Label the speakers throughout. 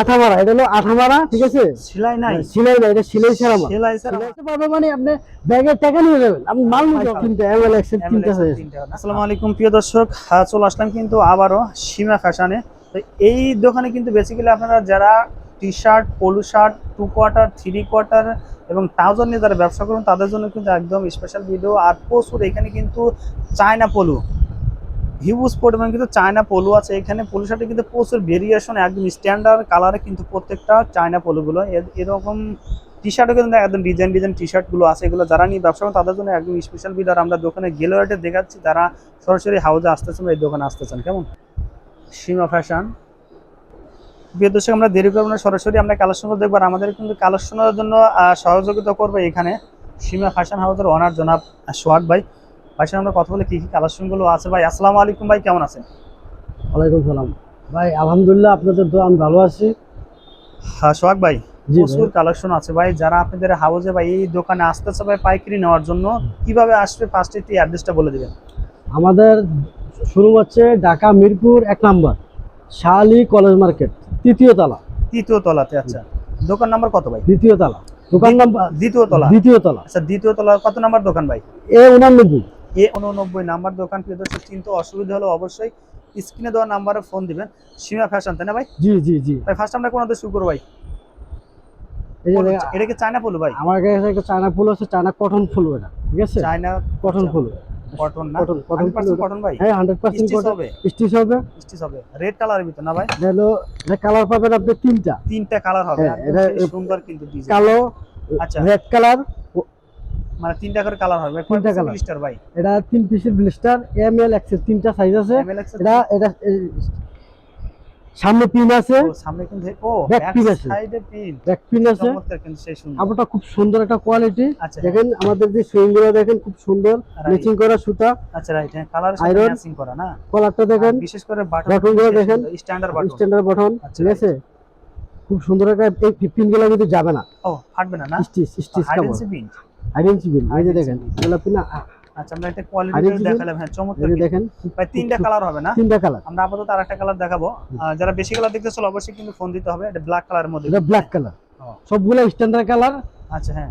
Speaker 1: আঠা মারা এটা হলো আঠা মারা ঠিক আছে?
Speaker 2: সেলাই নাই।
Speaker 1: সিলাই না এটা সিলাই ছাড়া
Speaker 2: সেলাই ছাড়া
Speaker 1: পাবে মানে আপনি ব্যাগের টাকা নিয়ে যাবেন। আপনি মাল নিয়ে কিন্তু এমএল এক্সেল।
Speaker 2: আসসালামু আলাইকুম প্রিয় দর্শক। চলে আসলাম কিন্তু আবারও সীমা ফ্যাশনে। তো এই দোকানে কিন্তু বেসিক্যালি আপনারা যারা T shirt polo shirt two quarter three quarter এবং ট্রাউজার নিয়ে যারা ব্যবসা করুন তাদের জন্য কিন্তু একদম স্পেশাল ভিডিও আর প্রচুর এখানে কিন্তু চায়না পোলো হিউজ পরিমাণ কিন্তু চায়না পোলো আছে। এখানে পোলো শার্টে কিন্তু প্রচুর ভেরিয়েশন একদম স্ট্যান্ডার্ড কালারে কিন্তু প্রত্যেকটা চায়না পোলোগুলো এরকম টি শার্টও কিন্তু একদম ডিজাইন ডিজাইন টি শার্টগুলো আছে। এগুলো যারা নিয়ে ব্যবসা করেন, তাদের জন্য একদম স্পেশাল ভিডিও আর আমরা দোকানে গেলে ওটা দেখাচ্ছি তারা সরাসরি হাউজে আসতেছেন এই দোকানে আসতেছেন, কেমন? সীমা ফ্যাশন দর্শক, আমরা দেরি করব না, সরাসরি আমরা কালেকশন দেখব। আর আমাদের কিন্তু কালেকশনের জন্য সহযোগিতা করবে এখানে সীমা ফ্যাশন হাউজের ওনার জনাব সোহাগ ভাই। ভাই আমরা কথা বলে কি কি কালেকশনগুলো আছে? ভাই আসসালামু আলাইকুম ভাই কেমন আছেন?
Speaker 1: ওয়ালাইকুম সালাম। ভাই আলহামদুলিল্লাহ আপনাদের তো আমি ভালো আছি।
Speaker 2: হ্যাঁ সোহাগ ভাই প্রচুর কালেকশন আছে ভাই। যারা আপনাদের হাউজে ভাই এই দোকানে আসতেছে ভাই পাইকারি নেওয়ার জন্য কীভাবে আসবে ফার্স্টে একটু অ্যাড্রেসটা বলে দিবেন।
Speaker 1: আমাদের শুরু হচ্ছে ঢাকা মিরপুর এক নম্বর শাহালি কলেজ মার্কেট তৃতীয় তলা।
Speaker 2: তৃতীয় তলাতে আচ্ছা। দোকান নাম্বার কত ভাই?
Speaker 1: দ্বিতীয় তলা। দোকান নাম্বার
Speaker 2: দ্বিতীয় তলা?
Speaker 1: দ্বিতীয় তলা।
Speaker 2: আচ্ছা দ্বিতীয় তলা কত নাম্বার দোকান ভাই?
Speaker 1: এ উনানব্বই।
Speaker 2: এ উননব্বই নাম্বার দোকান প্রিয় দর্শক চিনতে অসুবিধা হলে অবশ্যই স্ক্রিনে দেওয়া নাম্বারে ফোন দিবেন। সীমা ফ্যাশন তাই না ভাই?
Speaker 1: জি জি জি।
Speaker 2: ভাই ফার্স্ট আমরা কোন শুরু করব ভাই? এটা কি চায়না ফুল ভাই?
Speaker 1: আমার কাছে একটা চায়না ফুল আছে চায়না কটন ফুল এটা ঠিক আছে?
Speaker 2: China
Speaker 1: cotton full.
Speaker 2: কটন না?
Speaker 1: কটন কটন
Speaker 2: কটন ভাই?
Speaker 1: হ্যাঁ হান্ড্রেড পার্সেন্ট
Speaker 2: স্টিচ
Speaker 1: কটন।
Speaker 2: হবে?
Speaker 1: স্টিচ হবে।
Speaker 2: স্টিচ হবে। রেড কালারের ভিতর না ভাই?
Speaker 1: এটা হলো কালার পাবেন আপনি তিনটা।
Speaker 2: তিনটা কালার হবে
Speaker 1: হ্যাঁ, এটা-
Speaker 2: সুন্দর কিন্তু ডিজাইন
Speaker 1: কালো
Speaker 2: আচ্ছা।
Speaker 1: রেড কালার
Speaker 2: মানে তিনটা করে কালার হবে।
Speaker 1: তিনটা colour।
Speaker 2: লিস্টার ভাই?
Speaker 1: এটা তিন পিসের ব্লিস্টার এম এল এক্সেল তিনটা সাইজ আছে। এটা এটা সামনে পিন আছে।
Speaker 2: সামনে কিন্তু ও ব্যাক
Speaker 1: pin আছে।
Speaker 2: সাইডে পিন
Speaker 1: ব্যাক পিন আছে। কাপড়টা খুব সুন্দর একটা কোয়ালিটি
Speaker 2: আচ্ছা।
Speaker 1: দেখেন আমাদের যে সুইংগুলো দেখেন খুব সুন্দর. ম্যাচিং করা সুতা।
Speaker 2: আচ্ছা রাইট হ্যাঁ কালার
Speaker 1: Iron।
Speaker 2: ম্যাচিং করা না?
Speaker 1: কলারটা দেখেন।
Speaker 2: বিশেষ করে বাটন
Speaker 1: Button গুলো দেখেন।
Speaker 2: স্ট্যান্ডার্ড বাটন
Speaker 1: স্ট্যান্ডার্ড বটন ঠিক আছে? খুব সুন্দর একটা এই পিনগুলো কিন্তু যাবে না।
Speaker 2: ও ফাটবে না না?
Speaker 1: স্টিচ স্টিচ কাপড়। এই যে দেখেন। এগুলো
Speaker 2: আচ্ছা আমরা একটা কোয়ালিটি দেখালাম হ্যাঁ চমৎকার
Speaker 1: দেখেন
Speaker 2: তিনটা কালার হবে না?
Speaker 1: তিনটা কালার
Speaker 2: আমরা আপাতত আরেকটা কালার দেখাবো। যারা বেশি কালার দেখতে চাও অবশ্যই কিন্তু ফোন দিতে হবে এটা ব্ল্যাক কালারের মধ্যে।
Speaker 1: এটা ব্ল্যাক কালার। সবগুলো স্ট্যান্ডার্ড কালার
Speaker 2: আচ্ছা হ্যাঁ।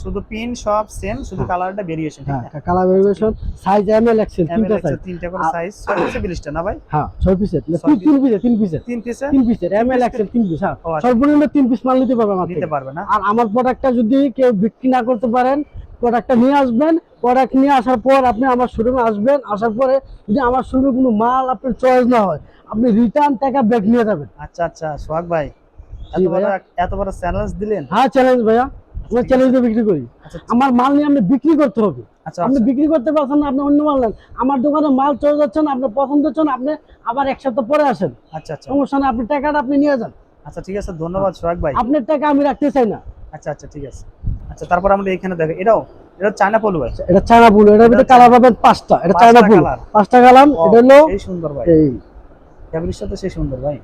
Speaker 2: শুধু পিন সব সেম শুধু কালারটা ভেরিয়েশন
Speaker 1: হ্যাঁ colour variation size M L XL তিনটা সাইজ
Speaker 2: তিনটা করে সাইজ ছয় পিসে বিলিশটা না ভাই?
Speaker 1: হ্যাঁ ছয় পিসের তিন তিন পিসের তিন পিসের
Speaker 2: তিন পিসে
Speaker 1: তিন পিসের এম এল এক্সেল তিন পিস হ্যাঁ।
Speaker 2: আচ্ছা।
Speaker 1: সর্বনিম্ন তিন পিস মাল নিতে পারবে
Speaker 2: নিতে পারবে না?
Speaker 1: আর আমার প্রোডাক্টটা যদি কেউ বিক্রি না করতে পারেন প্রোডাক্টটা নিয়ে আসবেন প্রোডাক্ট নিয়ে আসার পর আপনি আমার শোরুমে আসবেন আসার পরে যদি আমার শোরুমে কোনো মাল আপনার চয়েস না হয় আপনি রিটার্ন টাকা ব্যাক নিয়ে যাবেন।
Speaker 2: আচ্ছা আচ্ছা সোহাগ ভাই এত বড়
Speaker 1: ভাইয়া।
Speaker 2: এত বড় চ্যালেঞ্জ দিলেন।
Speaker 1: হ্যাঁ চ্যালেঞ্জ ভাইয়া। আমরা
Speaker 2: ঠিক
Speaker 1: চ্যালেঞ্জ বিক্রি করি।
Speaker 2: আচ্ছা
Speaker 1: আমার মাল নিয়ে আপনি বিক্রি করতে হবে।
Speaker 2: আচ্ছা
Speaker 1: আপনি
Speaker 2: আচ্ছা।
Speaker 1: বিক্রি করতে পারছেন না আপনি অন্য মাল নেন। আমার দোকানে মাল চলে যাচ্ছেন আপনার পছন্দ হচ্ছে না, আপনি আবার এক সপ্তাহ পরে আসেন।
Speaker 2: আচ্ছা আচ্ছা।
Speaker 1: সমস্যা না আপনি টাকাটা আপনি নিয়ে যান।
Speaker 2: আচ্ছা ঠিক আছে ধন্যবাদ সোহাগ ভাই।
Speaker 1: আপনার টাকা আমি রাখতে চাই না।
Speaker 2: আচ্ছা আচ্ছা ঠিক আছে। আচ্ছা তারপর আমরা এখানে দেখো এটাও এটা চায়না পলু ভাই।
Speaker 1: এটা চায়না ফুল এটার ভিতরে কালার পাবেন পাঁচটা। এটা চায়না
Speaker 2: colour।
Speaker 1: পাঁচটা কালাম এটা হলো
Speaker 2: সুন্দর ভাই।
Speaker 1: এই।
Speaker 2: ফ্যাব্রিকটা সেই সুন্দর ভাই।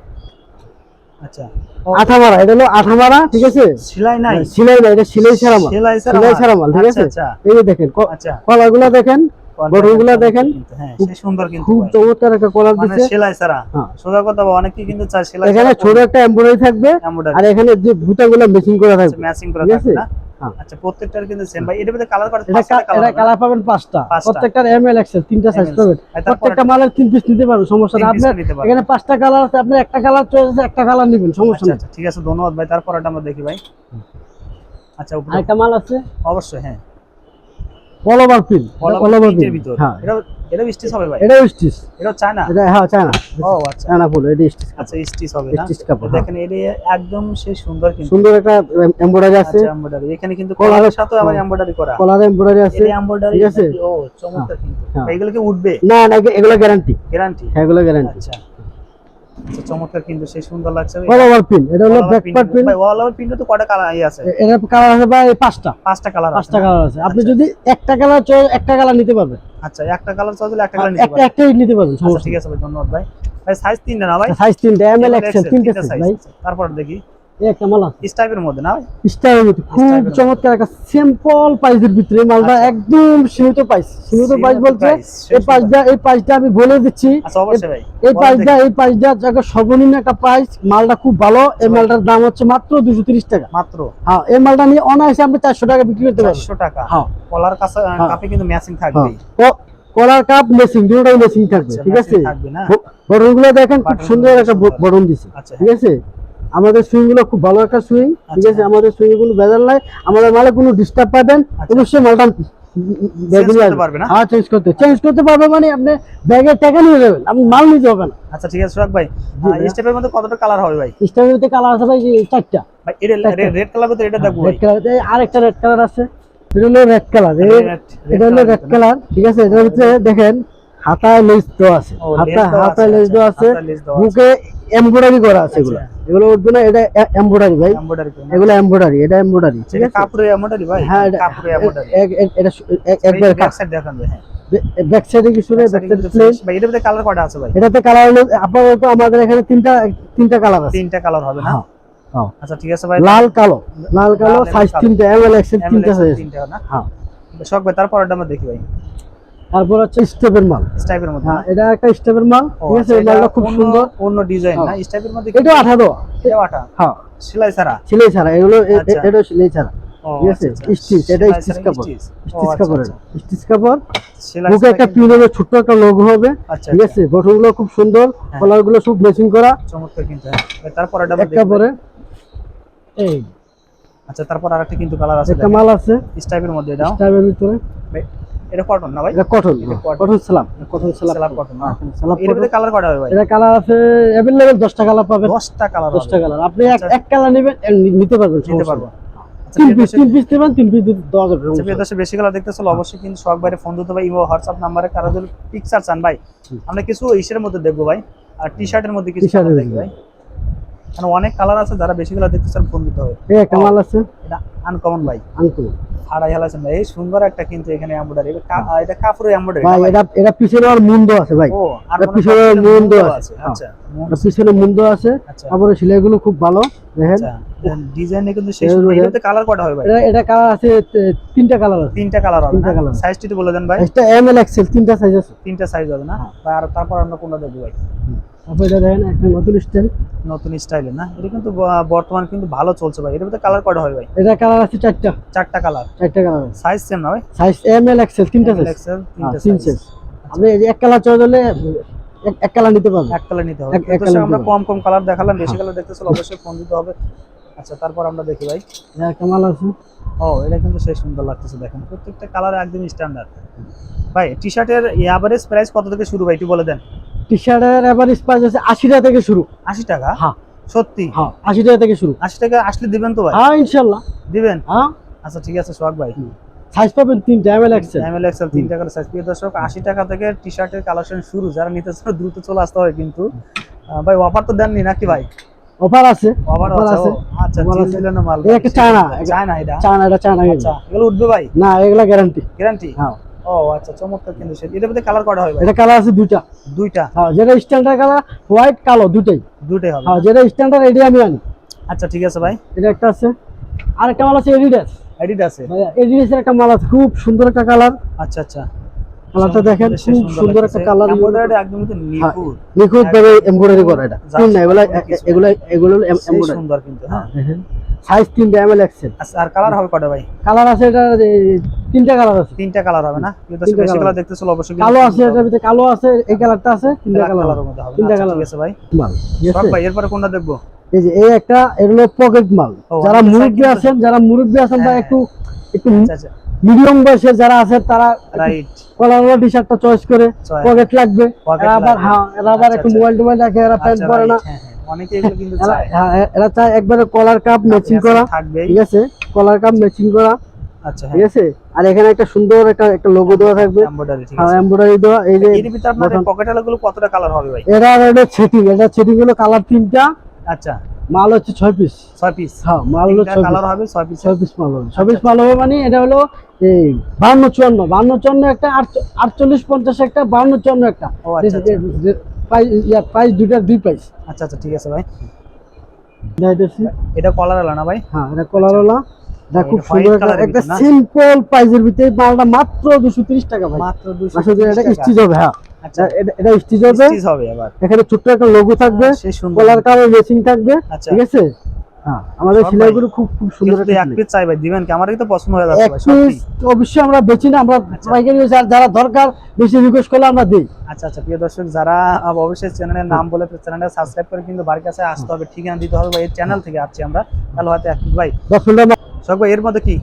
Speaker 2: আচ্ছা। ও,
Speaker 1: এটা হলো আঠা মারা ঠিক আছে?
Speaker 2: সেলাই নাই।
Speaker 1: সেলাই নাই এটা সেলাই ছাড়া মাল।
Speaker 2: সেলাই ছাড়া মাল।
Speaker 1: ঠিক
Speaker 2: আচ্ছা,
Speaker 1: আছে?
Speaker 2: আচ্ছা।
Speaker 1: এই যে দেখেন
Speaker 2: আচ্ছা।
Speaker 1: কলারগুলা দেখেন গঠনগুলো দেখেন।
Speaker 2: হ্যাঁ সুন্দর কিন্তু
Speaker 1: খুব চমৎকার একটা কলার
Speaker 2: মানে
Speaker 1: দিচ্ছে
Speaker 2: সেলাই ছাড়া।
Speaker 1: হ্যাঁ।
Speaker 2: সোজা কথা কিন্তু চায় সেলাই
Speaker 1: এখানে ছোট একটা এমব্রয়ডারি থাকবে আর এখানে যে ভুতাগুলো মেশিং করা থাকবে।
Speaker 2: ম্যাচিং করা থাকবে না। আচ্ছা প্রত্যেকটার কিন্তু সেম ভাই এটার মধ্যে কালার
Speaker 1: এটা
Speaker 2: পাঁচটা কালার
Speaker 1: পাবেন পাঁচটা। প্রত্যেকটার এম এল এক্সেল তিনটা সাইজ পাবেন। প্রত্যেকটা মালের তিন পিস নিতে পারবেন সমস্যা না আপনার এখানে পাঁচটা কালার আছে আপনি একটা কালার চয়েস আছে একটা কালার নেবেন সমস্যা
Speaker 2: আচ্ছা আচ্ছা ঠিক আছে ধন্যবাদ ভাই। তারপর এটা আমরা দেখি ভাই। আচ্ছা উপরে।
Speaker 1: আরেকটা মাল আছে?
Speaker 2: অবশ্যই হ্যাঁ।
Speaker 1: Pin
Speaker 2: All over
Speaker 1: all over
Speaker 2: print ভিতর।
Speaker 1: হ্যাঁ।
Speaker 2: এটা স্টিচ হবে ভাই।
Speaker 1: এটা স্টিচ।
Speaker 2: এটা চায়না?
Speaker 1: এটা হ্যাঁ চায়না।
Speaker 2: ও আচ্ছা।
Speaker 1: চায়না ফুল এটা স্টিচ
Speaker 2: আচ্ছা স্টিচ হবে না?
Speaker 1: স্টিচ কাপড় হ্যাঁ।
Speaker 2: দেখেন এটা একদম সে সুন্দর কিন্তু।
Speaker 1: সুন্দর একটা এমব্রয়ডারি আছে।
Speaker 2: আচ্ছা এমব্রয়ডারি এখানে কিন্তু
Speaker 1: কলারের-
Speaker 2: সাথে আবার এমব্রয়ডারি করা।
Speaker 1: কলার এমব্রয়ডারি আছে।
Speaker 2: এটা এমব্রয়ডারি
Speaker 1: ঠিক আছে?
Speaker 2: ও চমৎকার কিন্তু।
Speaker 1: হ্যাঁ।
Speaker 2: এগুলো কি উঠবে?
Speaker 1: না না এগুলো- গ্যারান্টি
Speaker 2: গ্যারান্টি
Speaker 1: এগুলো গ্যারান্টি
Speaker 2: আচ্ছা আচ্ছা। চমৎকার কিন্তু সেই সুন্দর লাগছে।
Speaker 1: অলওভার পিন এটা হলো ব্যাক পার্ট পিন
Speaker 2: ভাই ওয়াল ওভার পিনটা তো কয়টা কালার আছে?
Speaker 1: এর কালার আছে ভাই পাঁচটা।
Speaker 2: পাঁচটা কালার
Speaker 1: পাঁচটা কালার আছে। আপনি যদি একটা কালার একটা কালার নিতে পারবেন।
Speaker 2: আচ্ছা একটা কালার চাইলে একটা কালার নিতে পারবেন
Speaker 1: একটাই নিতে পারবেন
Speaker 2: আচ্ছা ঠিক আছে ভাই ধন্যবাদ ভাই। ভাই সাইজ তিনটা না ভাই?
Speaker 1: সাইজ তিনটা এম এল এক্সেল তিনটা
Speaker 2: তিনটা
Speaker 1: সাইজ ভাই।
Speaker 2: তারপর দেখি।
Speaker 1: একটা মাল আছে।
Speaker 2: স্টাইপের মধ্যে না ভাই?
Speaker 1: মধ্যে। খুব চমৎকার একটা সিম্পল প্রাইসের ভিতরে মালটা
Speaker 2: আচ্ছা।
Speaker 1: একদম সীমিত প্রাইস সীমিত
Speaker 2: সীমিত
Speaker 1: প্রাইস বলতে এই প্রাইসটা এই প্রাইসটা আমি বলে দিচ্ছি।
Speaker 2: আচ্ছা
Speaker 1: এই এই সর্বনিম্ন একটা প্রাইস মালটা খুব ভালো। এই মালটার দাম হচ্ছে মাত্র দুশো তিরিশ টাকা।
Speaker 2: মাত্র।
Speaker 1: হ্যাঁ এই মালটা নিয়ে অনায়াসে আপনি চারশো টাকা বিক্রি করতে পারবেন।
Speaker 2: টাকা।
Speaker 1: হ্যাঁ।
Speaker 2: কলার কাছে
Speaker 1: হ্যাঁ।
Speaker 2: কাপে কিন্তু ম্যাচিং
Speaker 1: হ্যাঁ।
Speaker 2: থাকবে
Speaker 1: কলার কাপ মেসিং দুটোটাই মেসিং থাকবে ঠিক আছে?
Speaker 2: matching থাকবে না?
Speaker 1: বটনগুলো দেখেন খুব সুন্দর একটা। বটন দিছে ঠিক আছে? আমাদের সুইংগুলো খুব ভালো একটা সুইং ঠিক
Speaker 2: আচ্ছা।
Speaker 1: আছে আমাদের সুইং কোনো বেজাল নাই আমাদের মালে কোনো ডিস্টার্ব পাবেন
Speaker 2: আচ্ছা।
Speaker 1: অবশ্যই মালটা ব্যাগে
Speaker 2: পারবে না?
Speaker 1: হ্যাঁ চেঞ্জ করতে চেঞ্জ করতে পারবে মানে আপনি ব্যাগের টাকা নিয়ে যাবেন আপনি মাল নিতে হবে না
Speaker 2: আচ্ছা ঠিক আছে সোহাগ ভাই। স্টেপের মধ্যে কতটা কালার হবে ভাই?
Speaker 1: স্টাইলতে কালার আছে ভাই এই চারটা।
Speaker 2: ভাই রেড কালার করতে এটা দেখব
Speaker 1: রেড কালার আরেকটা রেড কালার আছে। এটা হলো রেড কালার এটা হলো রেড কালার ঠিক আছে? এটার ভিতরে দেখেন হাতায় লেজ দেওয়া আছে। হাতায়
Speaker 2: আচ্ছা,
Speaker 1: আছে।
Speaker 2: হাতায় lace দেওয়া আছে।
Speaker 1: বুকে এমব্রয়ডারি করা আছে এগুলো।
Speaker 2: আচ্ছা।
Speaker 1: এগুলো উঠবে না এটা এমব্রয়ডারি ভাই। এগুলো এমব্রয়ডারি এটা এমব্রয়ডারি ঠিক আছে?
Speaker 2: কাপড়ে এমব্রয়ডারি ভাই
Speaker 1: হ্যাঁ এটা
Speaker 2: কাপড়ে এমব্রয়ডারি
Speaker 1: এটা একবার
Speaker 2: ব্যাক সাইড দেখান ভাই হ্যাঁ।
Speaker 1: ব্যাক সাইডে কিছু নেই ব্যাক
Speaker 2: side এ
Speaker 1: সাইড
Speaker 2: কিন্তু
Speaker 1: প্লেন
Speaker 2: ভাই এটার কালার কয়টা আছে ভাই?
Speaker 1: এটাতে কালার হলো আপাতত আমাদের এখানে তিনটা তিনটা কালার আছে।
Speaker 2: তিনটা কালার হবে না?
Speaker 1: হ্যাঁ, হ্যাঁ।
Speaker 2: আচ্ছা ঠিক আছে ভাই।
Speaker 1: লাল কালো। লাল কালো
Speaker 2: লাল এবং
Speaker 1: সাইজ
Speaker 2: কালো।
Speaker 1: তিনটা এম এক্সেল তিনটা সাইজ
Speaker 2: তিনটা না?
Speaker 1: হ্যাঁ।
Speaker 2: শখ ভাই তারপর আমরা দেখি ভাই।
Speaker 1: তারপর হচ্ছে স্টেপের মাল।
Speaker 2: স্টাইপের মধ্যে
Speaker 1: হ্যাঁ এটা একটা স্টেপের মাল ঠিক আছে?
Speaker 2: আচ্ছা,
Speaker 1: মালটা
Speaker 2: এটা
Speaker 1: খুব সুন্দর।
Speaker 2: অন্য ডিজাইন না?
Speaker 1: হ্যাঁ।
Speaker 2: স্টাইপের মধ্যে
Speaker 1: এটাও আঠা দেওয়া
Speaker 2: এটাও আঠা?
Speaker 1: হ্যাঁ।
Speaker 2: সেলাই ছাড়া?
Speaker 1: সিলাই ছাড়া। এগুলো এ- এ-
Speaker 2: আচ্ছা।
Speaker 1: এটা সিলাই ছাড়া। ঠিক আছে?
Speaker 2: আচ্ছা, আচ্ছা।
Speaker 1: স্টিচ এটা স্টিচ কাপড়। স্টিচ।
Speaker 2: আচ্ছা,
Speaker 1: কাপড়
Speaker 2: আচ্ছা।
Speaker 1: স্টিচ কাপড়। বুকে একটা পিনের ছোট্ট একটা লোগো হবে।
Speaker 2: আচ্ছা
Speaker 1: ঠিক আছে? বটনগুলো খুব সুন্দর।
Speaker 2: হ্যাঁ।
Speaker 1: কলারগুলো সব ম্যাচিং করা।
Speaker 2: চমৎকার কিন্তু হ্যাঁ। তারপর এটা
Speaker 1: এই।
Speaker 2: আচ্ছা তারপর আরেকটা কিন্তু কালার আছে
Speaker 1: একটা মাল আছে।
Speaker 2: স্টাইপের মধ্যে এটাও
Speaker 1: স্টাইলের ভিতরে।
Speaker 2: এটা কটন না ভাই?
Speaker 1: এটা কটন। কটন কটন
Speaker 2: এর মধ্যে কালার কয়টা হবে ভাই?
Speaker 1: এটা কালার আছে কালার পাবেন।
Speaker 2: কালার
Speaker 1: আপনি এক
Speaker 2: আচ্ছা।
Speaker 1: এক কালার নেবেন নিতে পারবেন
Speaker 2: নিতে
Speaker 1: সমস্যা
Speaker 2: পারব।
Speaker 1: নেই।
Speaker 2: আচ্ছা,
Speaker 1: তিন পিস তিন পিস নেবেন তিন পিস দেওয়া যাবে
Speaker 2: আচ্ছা, বেশি কালার দেখতেছিল অবশ্যই কিন্তু ফোন দিতে ভাই ইমো হোয়াটসঅ্যাপ নাম্বারে কারও যদি পিকচার চান ভাই আমরা কিছু ইসের মধ্যে দেখব ভাই। আর টি শার্টের মধ্যে কিছু
Speaker 1: T-shirt এর মধ্যে।
Speaker 2: ভাই। কারণ অনেক কালার আছে যারা বেশি কালার দেখতে চান ফোন দিতে হবে।
Speaker 1: এই একটা মাল আছে।
Speaker 2: এটা আনকমন ভাই।
Speaker 1: আঙ্কুল
Speaker 2: হারাই হেলাছেন ভাই। এই সুন্দর একটা কিন্তু এখানে এমব্রয়ডারি এটা কাপড়ে এমব্রয়ডারি
Speaker 1: ভাই এটা এটা পিছনে আর মুন্ড আছে ভাই।
Speaker 2: ও আর
Speaker 1: পিছনে মুন্ড
Speaker 2: মুন্ডও
Speaker 1: আছে। হ্যাঁ।
Speaker 2: আচ্ছা
Speaker 1: পিছনে মুন্ড আছে।
Speaker 2: আচ্ছা।
Speaker 1: তারপরে সেলাইগুলো খুব ভালো। দেখেন।
Speaker 2: আচ্ছা ডিজাইনে কিন্তু শেষ এটাতে কালার কটা হবে ভাই?
Speaker 1: এটা এটা কালার আছে তিনটা কালার আছে।
Speaker 2: তিনটা কালার হবে
Speaker 1: তিনটা colour।
Speaker 2: সাইজটি বলে দেন ভাই।
Speaker 1: একটা এম এল এক্সেল তিনটা সাইজ আছে।
Speaker 2: তিনটা সাইজ হবে না?
Speaker 1: হ্যাঁ।
Speaker 2: আর তারপর আমরা কোনটা দেখব ভাই?
Speaker 1: তারপর এটা দেখেন একটা নতুন স্টাইল
Speaker 2: নতুন স্টাইলে না? এটা কিন্তু বর্তমান কিন্তু ভালো চলছে ভাই। এর কালার কয়টা হয় ভাই?
Speaker 1: এটা কালার আছে চারটা।
Speaker 2: চারটা কালার
Speaker 1: চারটা কালার
Speaker 2: সাইজ সেম না ভাই?
Speaker 1: সাইজ এম এল এক্সেল তিনটা সাইজ
Speaker 2: এক্সেল
Speaker 1: হ্যাঁ,
Speaker 2: তিনটা
Speaker 1: তিন
Speaker 2: সাইজ
Speaker 1: সাইজ আপনি এক কালার চয়েস এক- কালার নিতে পারবেন।
Speaker 2: এক কালার নিতে হবে। আমরা কম কম কালার দেখালাম। বেশি
Speaker 1: হ্যাঁ।
Speaker 2: কালার দেখতে চাইলে অবশ্যই ফোন দিতে হবে। আচ্ছা তারপর আমরা দেখি ভাই।
Speaker 1: হ্যাঁ একটা মাল আছে
Speaker 2: ও এটা কিন্তু সেই সুন্দর লাগতেছে দেখেন। প্রত্যেকটা কালার একদম স্ট্যান্ডার্ড ভাই টি শার্টের এভারেজ প্রাইস কত থেকে শুরু ভাই একটু বলে দেন?
Speaker 1: টি শার্টের এভারেজ প্রাইস আছে আশি টাকা থেকে শুরু।
Speaker 2: আশি টাকা?
Speaker 1: হ্যাঁ।
Speaker 2: সত্যি?
Speaker 1: হ্যাঁ আশি টাকা থেকে শুরু।
Speaker 2: আশি টাকা আসলে দিবেন তো ভাই?
Speaker 1: হ্যাঁ ইনশাল্লাহ।
Speaker 2: দিবেন?
Speaker 1: হ্যাঁ।
Speaker 2: আচ্ছা ঠিক আছে সোহাগ ভাই।
Speaker 1: সাইজ পাবেন তিনটা M L XL
Speaker 2: M L XL তিন টাকার সাইজ প্রিয় দর্শক আশি টাকা থেকে টি শার্টের কালেকশন শুরু। যারা নিতে দ্রুত চলে আসতে হয় কিন্তু। ভাই অফার তো দেননি নাকি ভাই?
Speaker 1: অফার আছে
Speaker 2: অফার আছে। আচ্ছা মাল
Speaker 1: চায়না।
Speaker 2: চায়না এটা?
Speaker 1: চায়না এটা চায়না
Speaker 2: আচ্ছা এগুলো উঠবে ভাই?
Speaker 1: না এগুলা গ্যারান্টি
Speaker 2: গ্যারান্টি
Speaker 1: হ্যাঁ।
Speaker 2: ও আচ্ছা চমৎকার কিন্তু এটার মধ্যে কালার কটা হয়
Speaker 1: এটা কালার আছে দুইটা।
Speaker 2: দুইটা?
Speaker 1: হ্যাঁ যেটা স্ট্যান্ডার্ড কালার হোয়াইট কালো দুটাই।
Speaker 2: হবে।
Speaker 1: হ্যাঁ যেটা স্ট্যান্ডার্ড আমি আনি।
Speaker 2: আচ্ছা ঠিক আছে ভাই।
Speaker 1: এটা একটা আছে। আর একটা মাল আছে এডিডাস এডিডাসের একটা মাল আছে খুব সুন্দর একটা কালার
Speaker 2: আচ্ছা আচ্ছা।
Speaker 1: কালারটা দেখেন খুব সুন্দর একটা কালার।
Speaker 2: একদম নিখুঁত।
Speaker 1: ভাবে এমব্রয়ডারি করা এটা। না এগুলা। এগুলা এগুলো এমব্রয়ডারি।
Speaker 2: সুন্দর কিন্তু হ্যাঁ।
Speaker 1: সাইজ তিনটা এম এল এক্সেল।
Speaker 2: আচ্ছা আর কালার হবে কটা ভাই?
Speaker 1: কালার আছে এটা তিনটা কালার আছে।
Speaker 2: তিনটা কালার হবে না? বেশি কালার দেখতে চলো অবশ্যই
Speaker 1: কালো আছে। এটার ভিতরে কালো আছে এই কালারটা আছে তিনটা কালার
Speaker 2: মধ্যে হবে
Speaker 1: তিনটা
Speaker 2: আচ্ছা, ঠিক আছে ভাই। সব ভাই এরপরে কোনটা দেখব?
Speaker 1: এই যে এই একটা এগুলো পকেট মাল। যারা মুরব্বী আছেন যারা মুরব্বী আছেন বা
Speaker 2: হ্যাঁ,
Speaker 1: একটু একটু
Speaker 2: আচ্ছা আচ্ছা।
Speaker 1: মিডিয়াম বয়সের যারা আছে তারা কলার টি শার্টটা চয়েস করে পকেট লাগবে। আবার হ্যাঁ এরা আবার
Speaker 2: আচ্ছা,
Speaker 1: একটু
Speaker 2: আচ্ছা।
Speaker 1: মোবাইল টোবাইল রাখে এরা প্যান্ট
Speaker 2: আচ্ছা,
Speaker 1: পরে না।
Speaker 2: হ্যাঁ, হ্যাঁ।
Speaker 1: এরা
Speaker 2: চায়।
Speaker 1: হ্যাঁ, এরা চায় একবারে কলার কাপ ম্যাচিং করা। ঠিক আছে? কলার কাপ ম্যাচিং করা।
Speaker 2: আচ্ছা
Speaker 1: ঠিক আছে? আর এখানে একটা সুন্দর একটা একটা লোগো দেওয়া থাকবে।
Speaker 2: এমব্রয়ডারি
Speaker 1: হ্যাঁ এমব্রয়ডারি দেওয়া। এই যে
Speaker 2: এর ভিতরে আপনাদের পকেটগুলো কতটা কালার হবে ভাই?
Speaker 1: এরা এটা সেটিং এটা সেটিং হলো কালার তিনটা।
Speaker 2: আচ্ছা।
Speaker 1: মাল হচ্ছে ছয় পিস
Speaker 2: ছয় পিস
Speaker 1: হ্যাঁ মাল হলো ছয়
Speaker 2: কালার হবে ছয় পিস
Speaker 1: ছয় পিস মাল হবে। ছয় পিস মাল হবে মানে এটা হলো এই বান্ন চুয়ান্ন। বান্ন চুয়ান্ন একটা আটচ- আটচল্লিশ পঞ্চাশ একটা বান্ন চুয়ান্ন একটা।
Speaker 2: ও, আচ্ছা, আচ্ছা।
Speaker 1: প্রাইস দুইটার দুই প্রাইস
Speaker 2: আচ্ছা আচ্ছা ঠিক আছে ভাই। এটা কলার আলা না ভাই?
Speaker 1: হ্যাঁ এটা কলারওয়ালা এটা খুব সুন্দর একটা-? সিম্পল প্রাইজের ভিতরে মালটা মাত্র দুশো তিরিশ টাকা ভাই।
Speaker 2: মাত্র দুশো
Speaker 1: এটা স্টিচ হবে হ্যাঁ।
Speaker 2: আচ্ছা।
Speaker 1: এটা- এটা স্টিচ হবে
Speaker 2: স্টিচ হবে এবার।
Speaker 1: এখানে ছোট্ট একটা লোগো থাকবে। কলার কালার মেশিং থাকবে।
Speaker 2: আচ্ছা।
Speaker 1: ঠিক আছে? হ্যাঁ আমাদের সেলাইগুলো খুব খুব সুন্দর একটা
Speaker 2: এক পিস চাই দিবেন কি? আমার তো পছন্দ হয়ে যাচ্ছে ভাই
Speaker 1: অবশ্যই আমরা বেচি না আমরা
Speaker 2: আচ্ছা।
Speaker 1: পাইকারি যারা দরকার বেশি রিকোয়েস্ট করলে আমরা দিই।
Speaker 2: আচ্ছা আচ্ছা প্রিয় দর্শক যারা অবশ্যই চ্যানেলের নাম বলে চ্যানেলটা সাবস্ক্রাইব করে কিন্তু বাড়ির কাছে আসতে হবে ঠিকানা দিতে হবে ভাই এই চ্যানেল থেকে আসছি আমরা। তাহলে হয়তো এক ভাই
Speaker 1: ডপ শোল্ডার
Speaker 2: সব ভাই এর মধ্যে কি?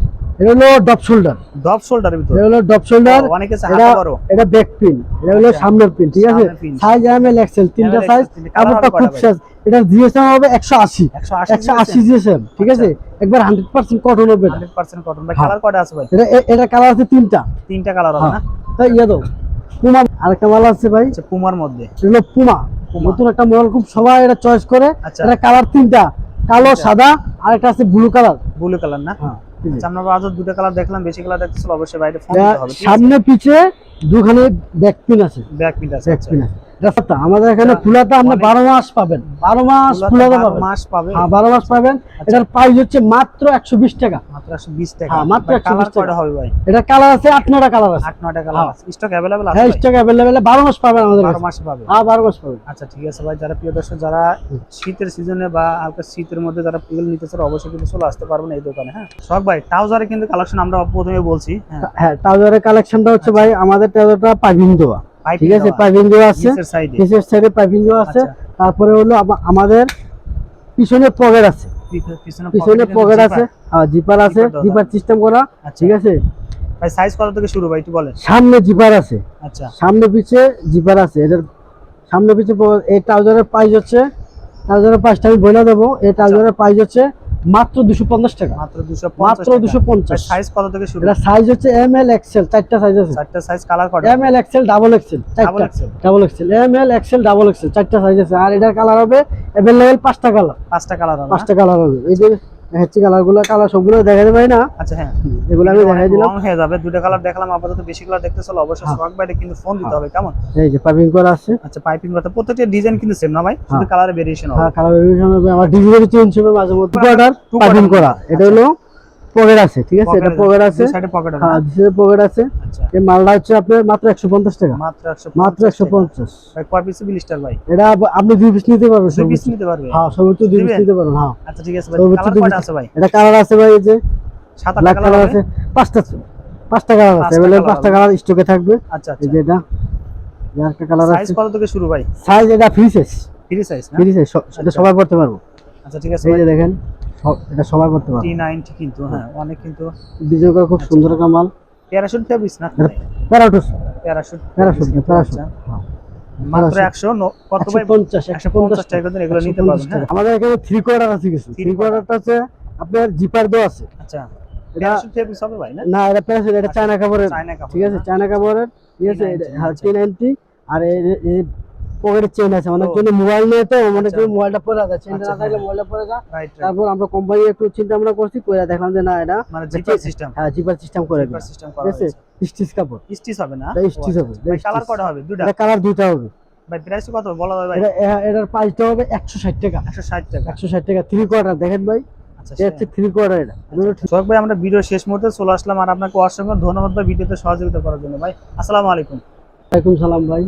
Speaker 1: এটা হলো ডপ শোল্ডার।
Speaker 2: ডপ শোল্ডারের ভিতর।
Speaker 1: এটা হলো ডপ শোল্ডার।
Speaker 2: অনেকে
Speaker 1: এটা
Speaker 2: বড়।
Speaker 1: এটা ব্যাক পিন এটা হলো
Speaker 2: আচ্ছা।
Speaker 1: সামনের পিন ঠিক আছে? সাইজ এম এল এক্সেল তিনটা সাইজ
Speaker 2: হবে
Speaker 1: খুব সাইজ এটা জিএসএম হবে একশো আশি।
Speaker 2: 180
Speaker 1: জিএসএম। ঠিক আছে? একবার হান্ড্রেড পার্সেন্ট কটন হবে এটা।
Speaker 2: 100% কটন ভাই। কালার কয়টা আছে ভাই?
Speaker 1: এটা এটা কালার আছে তিনটা।
Speaker 2: তিনটা কালার হবে না?
Speaker 1: হ্যাঁ তাই ইয়ে দাও। পুমা আরেকটা মাল আছে ভাই।
Speaker 2: আচ্ছা পুমার মধ্যে।
Speaker 1: এটা হলো পুমা। নতুন একটা মডেল খুব সবাই এটা চয়েস করে।
Speaker 2: আচ্ছা।
Speaker 1: এটা কালার তিনটা। কালো
Speaker 2: আচ্ছা।
Speaker 1: সাদা আর একটা আছে ব্লু কালার
Speaker 2: ব্লু কালার না?
Speaker 1: হ্যাঁ।
Speaker 2: আচ্ছা আমরা আজ দুটো কালার দেখলাম বেশি কালার দেখতেছিল অবশ্যই বাইরে ফোন দিতে হবে
Speaker 1: সামনে পিছে দুখানে ব্যাকপিন আছে।
Speaker 2: ব্যাকপিন আছে
Speaker 1: ব্যাক
Speaker 2: আচ্ছা।
Speaker 1: আছে। আমাদের এখানে ফুলাতে আপনি বারো মাস পাবেন। বারো মাস
Speaker 2: ফুলাতে
Speaker 1: পাবেন।
Speaker 2: মাস পাবে
Speaker 1: হ্যাঁ বারো মাস পাবেন। এটার প্রাইস হচ্ছে মাত্র একশো বিশ টাকা।
Speaker 2: মাত্র 120 টাকা।
Speaker 1: হ্যাঁ, মাত্র
Speaker 2: ভাই,
Speaker 1: 120 টাকা।
Speaker 2: হবে ভাই?
Speaker 1: এটা কালার আছে আট নটা কালার আছে।
Speaker 2: আট নয়টা কালার
Speaker 1: হ্যাঁ।
Speaker 2: আছে। স্টক অ্যাভেলেবল আছে
Speaker 1: হ্যাঁ স্টক অ্যাভেলেবেল বারো মাস পাবেন আমাদের
Speaker 2: বারো। মাসে
Speaker 1: হ্যাঁ বারো মাস পাবেন।
Speaker 2: আচ্ছা ঠিক আছে ভাই। যারা প্রিয় দর্শক যারা শীতের সিজনে বা হালকা শীতের মধ্যে যারা পুল নিতে চান অবশ্যই কিন্তু চলে আসতে পারবেন এই দোকানে হ্যাঁ? শখ ভাই ট্রাউজারে কিন্তু কালেকশন আমরা প্রথমে বলছি হ্যাঁ।
Speaker 1: ট্রাউজারের কালেকশনটা হচ্ছে ভাই আমাদের ট্রাউজারটা পাইপিং দেওয়া ঠিক আছে পাইপিং দেওয়া আছে
Speaker 2: নিচের সাইডে।
Speaker 1: পাইপিং দেওয়া আছে।
Speaker 2: আচ্ছা।
Speaker 1: তারপরে হলো আমাদের পিছনে পকেট আছে।
Speaker 2: পিছনে
Speaker 1: পকেট আছে জিপার আছে জিপার সিস্টেম করা
Speaker 2: আচ্ছা।
Speaker 1: ঠিক আছে?
Speaker 2: ভাই সাইজ কত থেকে শুরু ভাই একটু বলেন।
Speaker 1: সামনে জিপার আছে।
Speaker 2: আচ্ছা।
Speaker 1: সামনে পিছে জিপার আছে। এটার সামনে পিছে এই ট্রাউজারের প্রাইস হচ্ছে ট্রাউজারের প্রাইসটা আমি বলে দেবো। এই ট্রাউজারের প্রাইস হচ্ছে মাত্র দুশো পঞ্চাশ টাকা।
Speaker 2: মাত্র 250
Speaker 1: মাত্র দুশো পঞ্চাশ।
Speaker 2: সাইজ কত থেকে শুরু?
Speaker 1: এটা সাইজ হচ্ছে এম এল এক্সেল চারটা সাইজ আছে।
Speaker 2: চারটা সাইজ কালার কত
Speaker 1: M L XL double XL
Speaker 2: double
Speaker 1: চারটা double XL M L XL double XL চারটা সাইজ আছে। আর এটার কালার হবে অ্যাভেলেবেল পাঁচটা কালার
Speaker 2: পাঁচটা কালার হবে
Speaker 1: পাঁচটা কালার হবে। এই যে হচ্ছে কালারগুলো কালার সবগুলো দেখাতে পারি না।
Speaker 2: আচ্ছা হ্যাঁ।
Speaker 1: এগুলো আমি দেখাই দিলাম।
Speaker 2: হয়ে যাবে। দুটো কালার দেখলাম আপাতত বেশি কালার দেখতে চলো। অবশ্যই
Speaker 1: হ্যাঁ।
Speaker 2: শখ বাইরে কিন্তু ফোন দিতে হবে কেমন?
Speaker 1: এই যে পাইপিং করা আছে।
Speaker 2: আচ্ছা পাইপিং করা প্রত্যেকটা ডিজাইন কিন্তু সেম না ভাই? শুধু
Speaker 1: হ্যাঁ।
Speaker 2: কালারে ভেরিয়েশন হবে।
Speaker 1: হ্যাঁ কালার ভেরিয়েশন হবে। আমার ডিলিভারি চেঞ্জ হবে মাঝে মধ্যে
Speaker 2: অর্ডার
Speaker 1: পাইপিং করা। এটা হলো পকেট আছে ঠিক আছে? এটা পকেট আছে।
Speaker 2: পকেট হবে
Speaker 1: হ্যাঁ দুই পকেট আছে।
Speaker 2: আচ্ছা।
Speaker 1: এই মালটা হচ্ছে আপনার মাত্র একশো পঞ্চাশ টাকা।
Speaker 2: মাত্র 150
Speaker 1: মাত্র একশো পঞ্চাশ।
Speaker 2: ভাই কয় পিস বিলিস্টার ভাই?
Speaker 1: এটা আপনি দুই পিস নিতে পারবেন
Speaker 2: দুই পিস নিতে পারবে?
Speaker 1: হ্যাঁ সর্বোচ্চ দুই পিস নিতে পারবেন হ্যাঁ।
Speaker 2: আচ্ছা ঠিক আছে ভাই।
Speaker 1: সর্বোচ্চ দুই
Speaker 2: কয়টা আছে ভাই?
Speaker 1: এটা কালার আছে ভাই এই যে
Speaker 2: সাত কালার আছে
Speaker 1: আছে। পাঁচটা পাঁচটা কালার আছে।
Speaker 2: পাঁচটা
Speaker 1: এভেলেবল পাঁচটা কালার স্টকে থাকবে।
Speaker 2: আচ্ছা
Speaker 1: এই
Speaker 2: আচ্ছা।
Speaker 1: যে এটা। একটা কালার
Speaker 2: সাইজ কত থেকে শুরু ভাই?
Speaker 1: সাইজ এটা ফ্রি সাইজ
Speaker 2: ফ্রি সাইজ না?
Speaker 1: ফ্রি সাইজ এটা সবাই পড়তে পারব।
Speaker 2: আচ্ছা ঠিক আছে
Speaker 1: এই যে দেখেন। এটা সবাই করতে পারব।
Speaker 2: টি নাইনটি কিন্তু হ্যাঁ অনেক কিন্তু
Speaker 1: করা খুব সুন্দর একটা মাল
Speaker 2: প্যারাশুট ফেব্রিক্স না?
Speaker 1: প্যারাটুস
Speaker 2: প্যারাশুট।
Speaker 1: প্যারাশুট। প্যারাশুট
Speaker 2: মাত্র একশো কত ভাই?
Speaker 1: পঞ্চাশ
Speaker 2: একশো পঞ্চাশ টাকা করে এগুলো নিতে পারবেন হ্যাঁ।
Speaker 1: আমাদের এখানে থ্রি কোয়ার্টার আছে কিছু। থ্রি কোয়ার্টারটা হচ্ছে আপনার জিপার দেওয়া আছে।
Speaker 2: আচ্ছা।
Speaker 1: এটা
Speaker 2: প্যারাশুট ফেব্রিক্স হবে ভাই না?
Speaker 1: না এটা প্যারাসুট এটা চায়না কাপড়ের।
Speaker 2: চায়না কাপড়
Speaker 1: ঠিক আছে চায়না কাপড়ের। ঠিক আছে
Speaker 2: T90
Speaker 1: হ্যাঁ
Speaker 2: আচ্ছা।
Speaker 1: টি নাইনটি। আর পকেটের চেন আছে। অনেক
Speaker 2: ও।
Speaker 1: মোবাইল নিয়ে তো অনেক
Speaker 2: আচ্ছা।
Speaker 1: মোবাইলটা পরে যায় চেনটা
Speaker 2: আচ্ছা,
Speaker 1: না থাকলে। মোবাইলটা পরে
Speaker 2: রাইট
Speaker 1: তারপর আমরা কোম্পানি একটু চিন্তা ভাবনা করছি করে দেখলাম যে না এটা
Speaker 2: মানে জিপার সিস্টেম
Speaker 1: হ্যাঁ জিপার সিস্টেম করে
Speaker 2: জিপার সিস্টেম করা
Speaker 1: আছে? স্টিচ কাপড়।
Speaker 2: স্টিচ হবে না?
Speaker 1: স্টিচ হবে
Speaker 2: কালার কটা হবে? দুটা
Speaker 1: কালার দুইটা হবে।
Speaker 2: ভাই প্রাইস কত? বলা ভাই
Speaker 1: এটা এটার প্রাইসটা হবে একশো ষাট টাকা।
Speaker 2: একশো ষাট টাকা।
Speaker 1: একশো ষাট টাকা থ্রি কোয়ার্টার দেখেন ভাই।
Speaker 2: আচ্ছা ভাই আমরা ভিডিও শেষ মুহূর্তে চলে আসলাম আর আপনাকে অসংখ্য ধন্যবাদ ভাই ভিডিওতে সহযোগিতা করার জন্য ভাই। আসসালামু আলাইকুম।
Speaker 1: ওয়ালাইকুম সালাম ভাই।